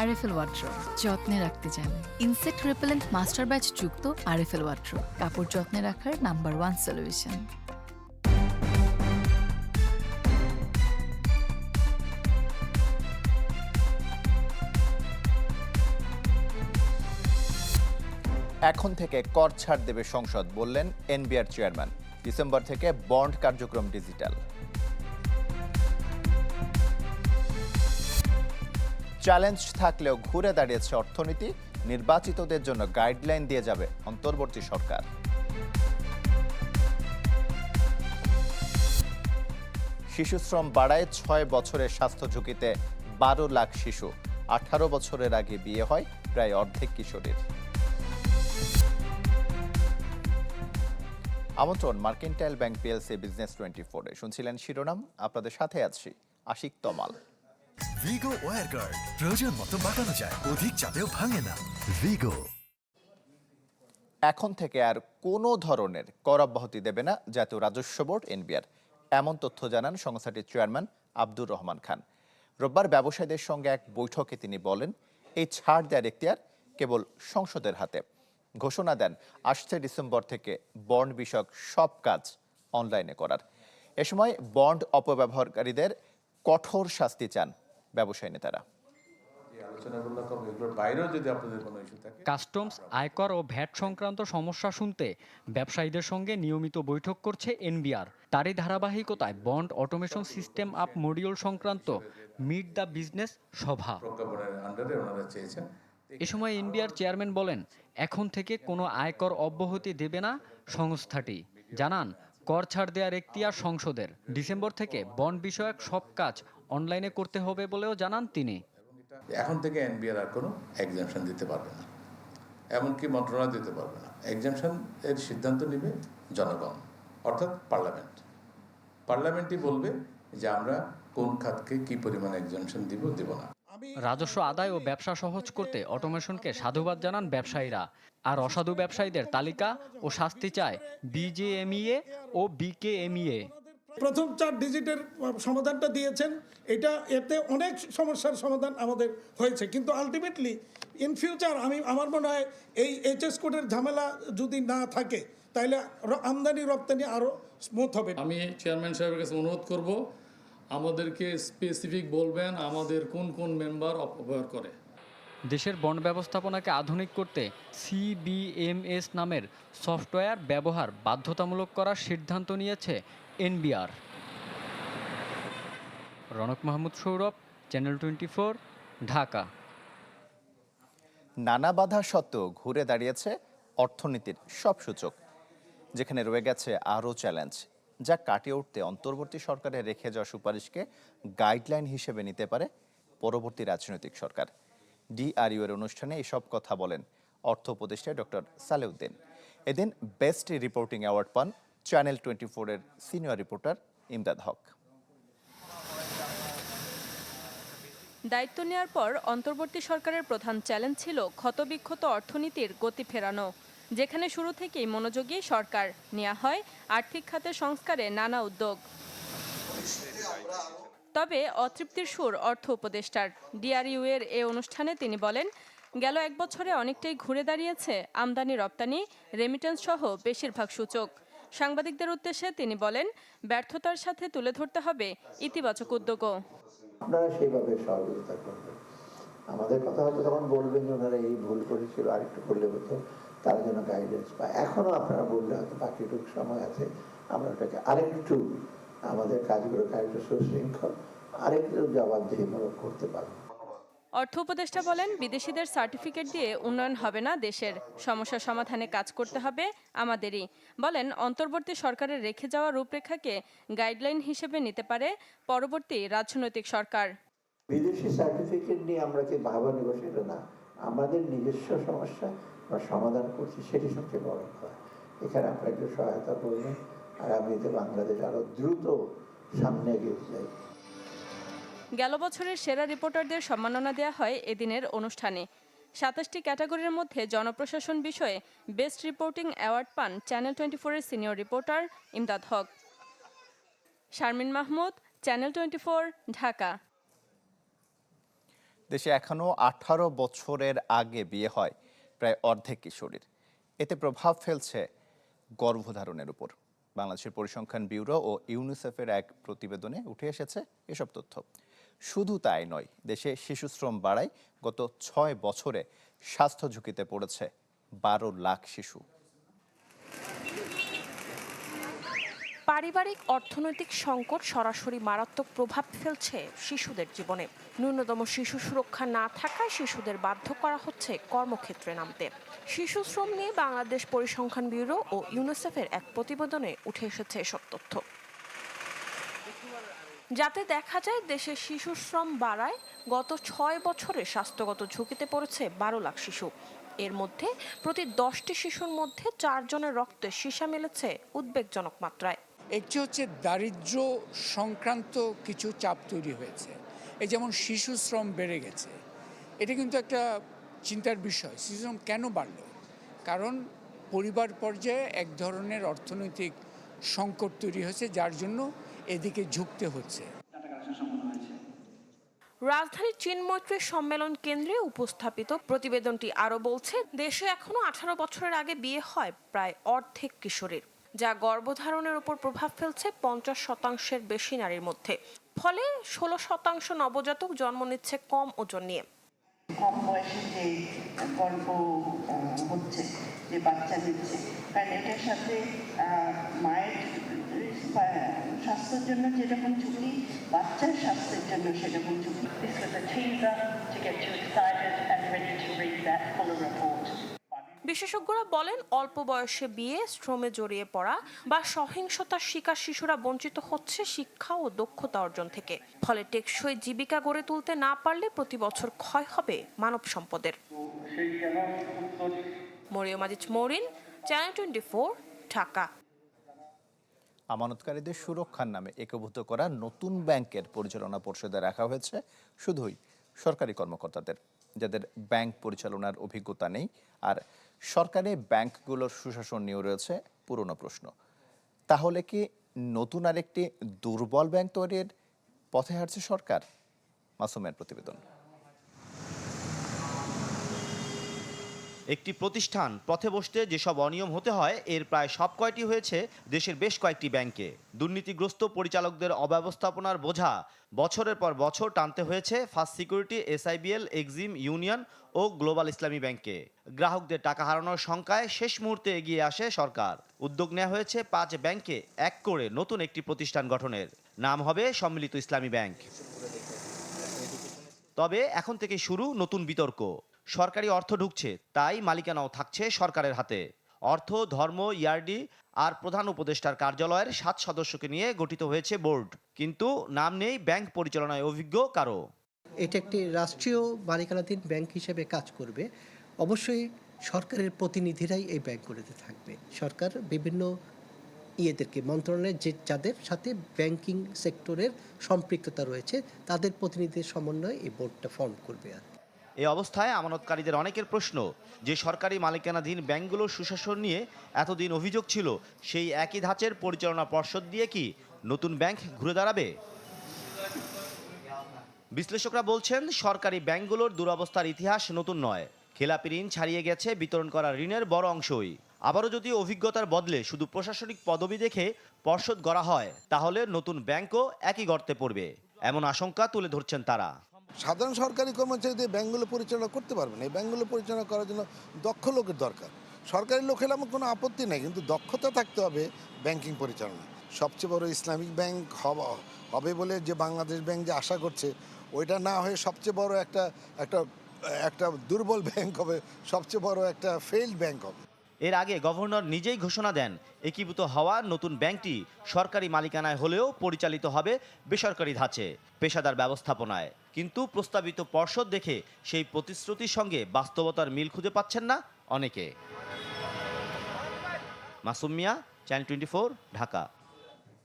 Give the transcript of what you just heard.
RFL ওয়াট্রো যত্নে রাখতে জানে। ইনসেক্ট রিপেলেন্ট মাস্টার ব্যাচ যুক্ত আরএফএল ওয়াট্রো কাপড় যত্নে রাখার নাম্বার ওয়ান সলিউশন। এখন থেকে কর ছাড় দেবে সংসদ, বললেন এনবিআর চেয়ারম্যান। ডিসেম্বর থেকে বন্ড কার্যক্রম ডিজিটাল। চ্যালেঞ্জ থাকলেও ঘুরে দাঁড়িয়েছে অর্থনীতি, নির্বাচিতদের জন্য গাইডলাইন দিয়ে যাবে অন্তর্বর্তী সরকার। শিশুশ্রম বাড়ায় ছয় বছরের স্বাস্থ্য ঝুঁকিতে বারো লাখ শিশু। আঠারো বছরের আগে বিয়ে হয় প্রায় অর্ধেক কিশোরীর। আমন্ত্রণ mercantile bank PLC business twenty ফোরে শুনছিলেন শিরোনাম, আপনাদের সাথে আছি আশিক তমাল। ভিগো ওয়ার গার্ড প্রয়োজন মতো বাঁকানো যায় অধিক চাপেও ভাঙে না। ভিগো এখন থেকে আর কোনো ধরনের কর অব্যাহতি দেবে না জাতীয় রাজস্ব বোর্ড এনবিআর। এমন তথ্য জানান সংস্থাটির চেয়ারম্যান আব্দুর রহমান খান। রোববার ব্যবসায়ীদের সঙ্গে এক বৈঠকে তিনি বলেন এই ছাড় দেওয়ার এখতিয়ার কেবল সংসদের হাতে। ঘোষণা দেন আসছে ডিসেম্বর থেকে বন্ড বিষয়ক সব কাজ অনলাইনে করার। এ সময় বন্ড অপব্যবহারকারীদের কঠোর শাস্তি চান ব্যবসায়ী নেতারা। কাস্টমস আয়কর ও ভ্যাট সংক্রান্ত সমস্যা শুনতে ব্যবসায়ীদের সঙ্গে নিয়মিত বৈঠক করছে এনবিআর। তারই ধারাবাহিকতায় bond automation system up module সংক্রান্ত মিট দ্য বিজনেস সভা। এ সময় এনবিআর চেয়ারম্যান বলেন এখন থেকে কোনো আয়কর অব্যাহতি দেবে না সংস্থাটি। জানান কর ছাড় দেওয়ার এখতিয়ার সংসদের। ডিসেম্বর থেকে বন্ড বিষয়ক সব কাজ অনলাইনে করতে হবে বলেও জানান তিনি। এখন থেকে এনবিআর আর কোনো এক্সামশন দিতে পারবে না। এমনকি মন্ত্রণালয় দিতে পারবে না। এক্সামশন এর সিদ্ধান্ত নেবে জনগণ অর্থাৎ পার্লামেন্ট। পার্লামেন্টই বলবে যে আমরা কোন খাতকে কি পরিমাণ এক্সামশন দিব দিব না। রাজস্ব আদায় ও ব্যবসা সহজ করতে অটোমেশনকে সাধুবাদ জানান ব্যবসায়ীরা। আর অসাধু ব্যবসায়ীদের তালিকা ও শাস্তি চায় বিজেএমইএ ও বিকেএমইএ প্রথম চার ডিজিটের সমাধানটা দিয়েছেন। এটা এতে অনেক সমস্যার সমাধান আমাদের হয়েছে। কিন্তু আলটিমেটলি ইন ফিউচার আমি আমার মনে হয় এই এইচএস কোডের ঝামেলা যদি না থাকে তাহলে আমদানি রপ্তানি আরও স্মুথ হবে। আমি চেয়ারম্যান সাহেবের কাছে অনুরোধ করব আমাদেরকে স্পেসিফিক বলবেন আমাদের কোন কোন মেম্বার অপব্যবহার করে। দেশের বন ব্যবস্থাপনাকে আধুনিক করতে সিবিএমএস নামের সফটওয়্যার ব্যবহার বাধ্যতামূলক করার সিদ্ধান্ত নিয়েছে NBR. Ronok Mahmud Sourav channel twenty four Dhaka. নানা বাধা সত্ত্বেও ঘুরে দাঁড়িয়েছে অর্থনীতির সব সূচক যেখানে রয়ে গেছে আরও চ্যালেঞ্জ যা কাটিয়ে উঠতে অন্তর্বর্তী সরকারের রেখে যাওয়া সুপারিশকে গাইডলাইন হিসেবে নিতে পারে পরবর্তী রাজনৈতিক সরকার। ডিআরইউ এর অনুষ্ঠানে এসব কথা বলেন অর্থ উপদেষ্টা ডক্টর সালেউদ্দিন। এদিন বেস্ট রিপোর্টিং অ্যাওয়ার্ড পান চ্যানেল টোয়েন্টি ফোরের সিনিয়র রিপোর্টার ইমদাদ হক দায়িত্ব নেওয়ার পর অন্তর্বর্তী সরকারের প্রধান চ্যালেঞ্জ ছিল ক্ষতবিক্ষত অর্থনীতির গতি ফেরানো, যেখানে শুরু থেকেই মনোযোগী সরকার। নেওয়া হয় আর্থিক খাতের সংস্কারে নানা উদ্যোগ। তবে অতৃপ্তির সুর অর্থ উপদেষ্টার। ডিআরইউ এর এ অনুষ্ঠানে তিনি বলেন, গেল এক বছরে অনেকটাই ঘুরে দাঁড়িয়েছে আমদানি রপ্তানি রেমিটেন্স সহ বেশিরভাগ সূচক। সাংবাদিকদের উদ্দেশ্যে তিনি বলেন, ব্যর্থতার সাথে তুলে ধরতে হবে ইতিবাচক উদ্যোগও। আপনারা সেইভাবে সহযোগিতা করবেন। আমাদের কথা হয়তো তখন বলবেন যে ওনারা এই ভুল করেছিল, আরেকটু করলে হতো, তার জন্য গাইডেন্স পায়। এখনও আপনারা বললে হয়তো বাকিটুকু সময় আছে, আমরা ওটাকে আরেকটু আমাদের কাজগুলোকে আরেকটু সুশৃঙ্খল আরেকটু জবাবদিহিমূলক করতে পারব। অর্থ উপদেষ্টা বলেন, বিদেশিদের সার্টিফিকেট দিয়ে উন্নয়ন হবে না, দেশের সমস্যা সমাধানে কাজ করতে হবে আমাদেরই। বলেন, অন্তর্বর্তী সরকারের রেখে যাওয়া রূপরেখাকে গাইডলাইন হিসেবে নিতে পারে পরবর্তী রাজনৈতিক সরকার। বিদেশি সার্টিফিকেট নিয়ে আমরা কি ভাবা নেব সেটা না? আমাদের নিজস্ব সমস্যা বা সমাধান করছি, সেটি সবচেয়ে বড় কথা। এখানে আপনারা একটু সহায়তা করবেন, আর আমি বাংলাদেশ আরও দ্রুত সামনে এগিয়ে যাই। গেল বছরের সেরা রিপোর্টারদের সম্মাননা দেওয়া হয় এদিনের অনুষ্ঠানে। সাতাশটি ক্যাটাগরির মধ্যে জনপ্রশাসন বিষয়ে বেস্ট রিপোর্টিং অ্যাওয়ার্ড পান চ্যানেল টোয়েন্টি ফোরের senior reporter Imdad Haque. Sharmin Mahmud, channel twenty four, Dhaka. দেশে এখনও আঠারো বছরের আগে বিয়ে হয় প্রায় অর্ধেক কিশোরীর। এতে প্রভাব ফেলছে গর্ভধারণের উপর। বাংলাদেশের পরিসংখ্যান ব্যুরো ও ইউনিসেফের এক প্রতিবেদনে উঠে এসেছে এসব তথ্য। শুধু তাই নয়, দেশে শিশুশ্রম বাড়ায় গত ছয় বছরে স্বাস্থ্য ঝুঁকিতে পড়েছে বারো লাখ শিশু। পারিবারিক অর্থনৈতিক সংকট সরাসরি মারাত্মক প্রভাব ফেলছে শিশুদের জীবনে। ন্যূনতম শিশু সুরক্ষা না থাকায় শিশুদের বাধ্য করা হচ্ছে কর্মক্ষেত্রে নামতে। শিশু শ্রম নিয়ে বাংলাদেশ পরিসংখ্যান ব্যুরো ও ইউনিসেফের এক প্রতিবেদনে উঠে এসেছে এসব তথ্য। যাতে দেখা যায় দেশে শিশু শ্রম বাড়ায়, গত ছয় বছরে স্বাস্থ্যগত ঝুঁকিতে পড়েছে বারো লাখ শিশু। এর মধ্যে প্রতি দশটি শিশুর মধ্যে চারজনের রক্তে সীসা মেলেছে উদ্বেগজনক মাত্রায়। একটি হচ্ছে দারিদ্র সংক্রান্ত কিছু চাপ তৈরি হয়েছে। এই যেমন শিশু শ্রম বেড়ে গেছে, এটা কিন্তু একটা চিন্তার বিষয়। শিশু শ্রম কেন বাড়ল? কারণ পরিবার পর্যায়ে এক ধরনের অর্থনৈতিক সংকট তৈরি হয়েছে, যার জন্য এদিকে ঝুঁকতে হচ্ছে। রাজধানীর চীনমৈত্রী সম্মেলন কেন্দ্রে উপস্থাপিত প্রতিবেদনটি আরও বলছে, দেশে এখনও আঠারো বছরের আগে বিয়ে হয় প্রায় অর্ধেক কিশোরের, যা গর্ভধারণের উপর প্রভাব ফেলছে পঞ্চাশ শতাংশের বেশি নারীর মধ্যে। ফলে ষোলো শতাংশ নবজাতক জন্ম নিচ্ছে কম ওজন নিয়ে। কম বয়সে যে গল্প হচ্ছে, যে বাচ্চা দিচ্ছে কারণ এটার সাথে মায়ের স্বাস্থ্যের জন্য যেরকম ঝুঁকি, বাচ্চার স্বাস্থ্যের জন্য সেরকম ঝুঁকি This was a teaser to get you excited and ready to read that fuller report. বিশেষজ্ঞরা বলেন, অল্প বয়সে বিয়ে, শ্রমে জড়িয়ে পড়া বা সহিংসতার শিকার শিশুরা বঞ্চিত হচ্ছে শিক্ষা ও দক্ষতা অর্জন থেকে। ফলে টেকসই জীবিকা গড়ে তুলতে না পারলে প্রতি বছর ক্ষয় হবে মানব সম্পদের। Mariam Aziz Morin, channel twenty Dhaka. আমানতকারীদের সুরক্ষার নামে একভূত করা নতুন ব্যাংকের পরিচালনা পর্ষদে রাখা হয়েছে শুধুই সরকারি কর্মকর্তাদের, যাদের ব্যাংক পরিচালনার অভিজ্ঞতা নেই আর সরকারি ব্যাংকগুলোর সুশাসন নিয়ে রয়েছে পুরনো প্রশ্ন। তাহলে কি নতুন আরেকটি দুর্বল ব্যাংক তৈরির পথে হাঁটছে সরকার? মাসুমের প্রতিবেদন। একটি প্রতিষ্ঠান পথে বসতে যেসব অনিয়ম হতে হয়, এর প্রায় সব কয়টি হয়েছে দেশের বেশ কয়েকটি ব্যাংকে। দুর্নীতিগ্রস্ত পরিচালকদের অব্যবস্থাপনার বোঝা, বছরের পর বছর টানতে হয়েছে first security, SIBL, Exim union ও গ্লোবাল ইসলামী ব্যাংকে। গ্রাহকদের টাকা হারানোর শঙ্কায় শেষ মুহূর্তে এগিয়ে আসে সরকার। উদ্যোগ নেওয়া হয়েছে পাঁচ ব্যাংকে, এক করে নতুন একটি প্রতিষ্ঠান গঠনের। নাম হবে সম্মিলিত ইসলামী ব্যাংক। তবে এখন থেকে শুরু নতুন বিতর্ক। সরকারি অর্থ ঢুকছে, তাই মালিকানাও থাকছে সরকারের হাতে। অর্থ, ধর্ম ইয়ারডি আর প্রধান উপদেষ্টার কার্যালয়ের সাত সদস্যকে নিয়ে গঠিত হয়েছে বোর্ড। কিন্তু নাম নেই ব্যাংক পরিচালনায় অভিজ্ঞ কারও। এটা একটি রাষ্ট্রীয় মালিকানাধীন ব্যাংক হিসেবে কাজ করবে। অবশ্যই সরকারের প্রতিনিধিরাই এই ব্যাংকগুলোতে থাকবে। সরকার বিভিন্ন ইয়েদেরকে, মন্ত্রণালয়ের যে, যাদের সাথে ব্যাংকিং সেক্টরের সম্পৃক্ততা রয়েছে, তাদের প্রতিনিধিদের সমন্বয়ে এই বোর্ডটা ফর্ম করবে আর কি। এই অবস্থায় আমানতকারীদের অনেকের প্রশ্ন, যে সরকারি মালিকানাধীন ব্যাংকগুলোর সুশাসন নিয়ে এতদিন অভিযোগ ছিল, সেই একই ধাঁচের পরিচালনা পর্ষদ দিয়ে কি নতুন ব্যাংক ঘুরে দাঁড়াবে? বিশ্লেষকরা বলছেন, সরকারি ব্যাংকগুলোর দুরবস্থার ইতিহাস নতুন নয়। খেলাপি ঋণ ছাড়িয়ে গেছে, বিতরণ করা ঋণের বড় অংশই। আবারও যদি অভিজ্ঞতার বদলে শুধু প্রশাসনিক পদবি দেখে পর্ষদ গড়া হয়, তাহলে নতুন ব্যাংকও একই গর্তে পড়বে, এমন আশঙ্কা তুলে ধরছেন তারা। সাধারণ সরকারি কর্মচারীদের ব্যাংকগুলো পরিচালনা করতে পারবে না। এই ব্যাংকগুলো পরিচালনা করার জন্য দক্ষ লোকের দরকার। সরকারি লোক হলে আমার কোনো আপত্তি নেই, কিন্তু দক্ষতা থাকতে হবে ব্যাংকিং পরিচালনা সবচেয়ে বড় ইসলামিক ব্যাংক হবে বলে যে বাংলাদেশ ব্যাংক যে আশা করছে, ওইটা না হয়ে সবচেয়ে বড় একটা একটা একটা দুর্বল ব্যাংক হবে, সবচেয়ে বড় একটা ফেইল্ড ব্যাংক হবে। এর আগে গভর্নর নিজেই ঘোষণা দেন, একীভূত হওয়া নতুন ব্যাংকটি সরকারি মালিকানায় হলেও পরিচালিত হবে বেসরকারি ধাঁচে, পেশাদার ব্যবস্থাপনায়। কিন্তু প্রস্তাবিত পর্ষদ দেখে সেই প্রতিশ্রুতির সঙ্গে বাস্তবতার মিল খুঁজে পাচ্ছেন না অনেকে। Masumiya channel twenty Dhaka.